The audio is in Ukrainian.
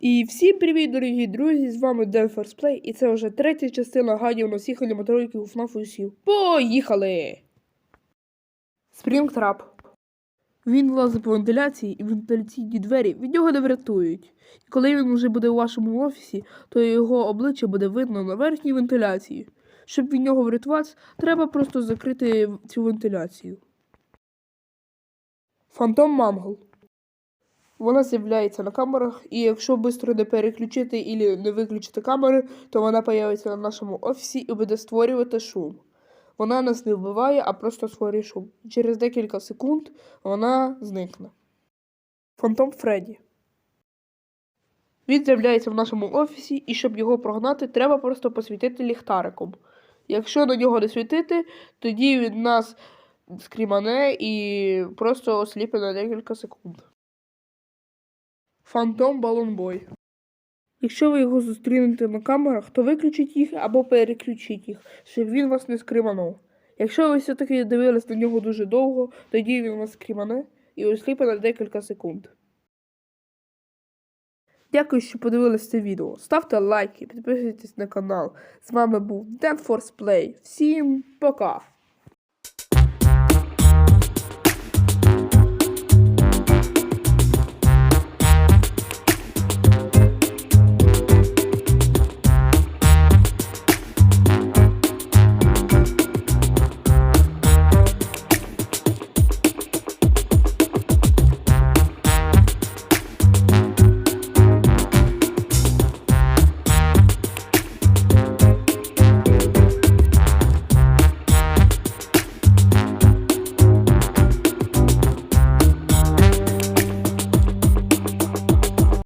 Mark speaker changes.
Speaker 1: І всім привіт, дорогі друзі! З вами Денфорсплей, і це вже третя частина гадів на всіх аніматроніків у FNAF усів. Поїхали! Спрінгтрап. Він лазить по вентиляції, і вентиляційні двері від нього не врятують. І коли він вже буде у вашому офісі, то його обличчя буде видно на верхній вентиляції. Щоб від нього врятуватися, треба просто закрити цю вентиляцію. Фантом Мангл. Вона з'являється на камерах, і якщо швидко не переключити і не виключити камери, то вона появиться на нашому офісі і буде створювати шум. Вона нас не вбиває, а просто створює шум. Через декілька секунд вона зникне. Фантом Фредді. Він з'являється в нашому офісі, і щоб його прогнати, треба просто посвітити ліхтариком. Якщо на нього не світити, тоді він нас скрімане і просто осліпить на декілька секунд. Фантом Балонбой. Якщо ви його зустрінете на камерах, то виключіть їх або переключіть їх, щоб він вас не скриманув. Якщо ви все-таки дивились на нього дуже довго, тоді він вас скрімане і осліпе на декілька секунд. Дякую, що подивились це відео. Ставте лайки, підписуйтесь на канал. З вами був Ден Форс Плей. Всім пока!